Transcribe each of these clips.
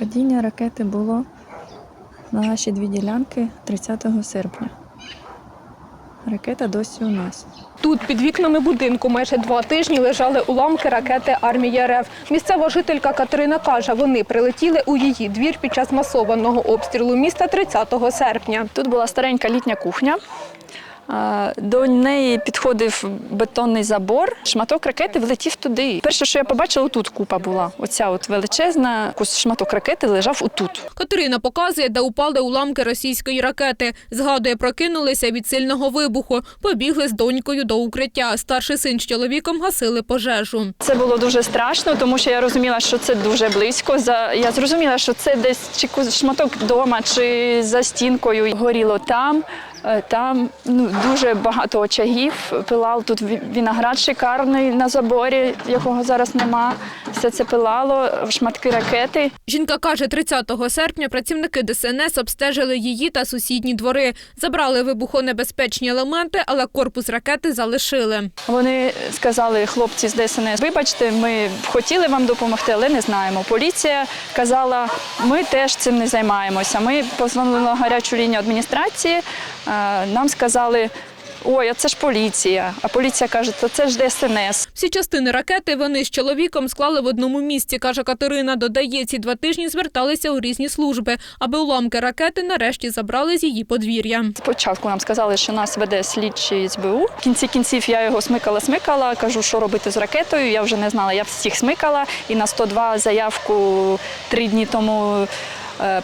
Падіння ракети було на наші дві ділянки 30 серпня. Ракета досі у нас. Тут під вікнами будинку майже два тижні лежали уламки ракети армії РФ. Місцева жителька Катерина каже, вони прилетіли у її двір під час масованого обстрілу міста 30 серпня. Тут була старенька літня кухня. До неї підходив бетонний забор. Шматок ракети влетів туди. Перше, що я побачила, тут купа була. Оця от величезна шматок ракети лежав отут. Катерина показує, де упали уламки російської ракети. Згадує, прокинулися від сильного вибуху. Побігли з донькою до укриття. Старший син з чоловіком гасили пожежу. Це було дуже страшно, тому що я розуміла, що це дуже близько. За я зрозуміла, що це десь чи шматок вдома, чи за стінкою горіло там. Е, Там ну дуже багато очагів. Пилав тут виноград шикарний на заборі, якого зараз нема. Все це пилало, шматки ракети. Жінка каже, 30 серпня працівники ДСНС обстежили її та сусідні двори. Забрали вибухонебезпечні елементи, але корпус ракети залишили. Вони сказали, хлопці з ДСНС, вибачте, ми хотіли вам допомогти, але не знаємо. Поліція казала, ми теж цим не займаємося. Ми позвонили на гарячу лінію адміністрації. Е, Нам сказали, ой, а це ж поліція. А поліція каже, то це ж ДСНС. Всі частини ракети вони з чоловіком склали в одному місці, каже Катерина. Додає, ці два тижні зверталися у різні служби, аби уламки ракети нарешті забрали з її подвір'я. Спочатку нам сказали, що нас веде слідчий СБУ. В кінці кінців я його смикала, смикала. Кажу, що робити з ракетою. Я вже не знала. Я всіх смикала. І на 102 заявку три дні тому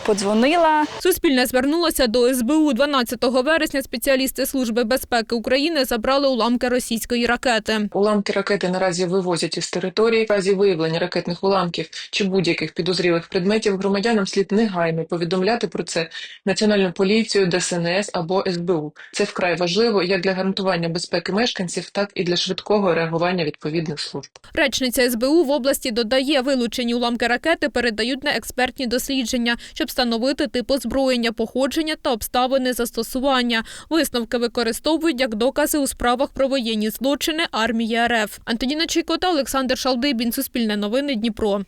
подзвонила. Суспільне звернулося до СБУ 12 вересня. Спеціалісти служби безпеки України забрали уламки російської ракети. Уламки ракети наразі вивозять із території. В разі виявлення ракетних уламків чи будь-яких підозрілих предметів громадянам слід негайно повідомляти про це Національну поліцію, ДСНС або СБУ. Це вкрай важливо як для гарантування безпеки мешканців, так і для швидкого реагування відповідних служб. Речниця СБУ в області додає, вилучені уламки ракети передають на експертні дослідження, щоб встановити тип озброєння, походження та обставини застосування. Висновки використовують як докази у справах про воєнні злочини армії РФ. Антоніна Чайкота, Олександр Шалдибін. Суспільне новини Дніпро.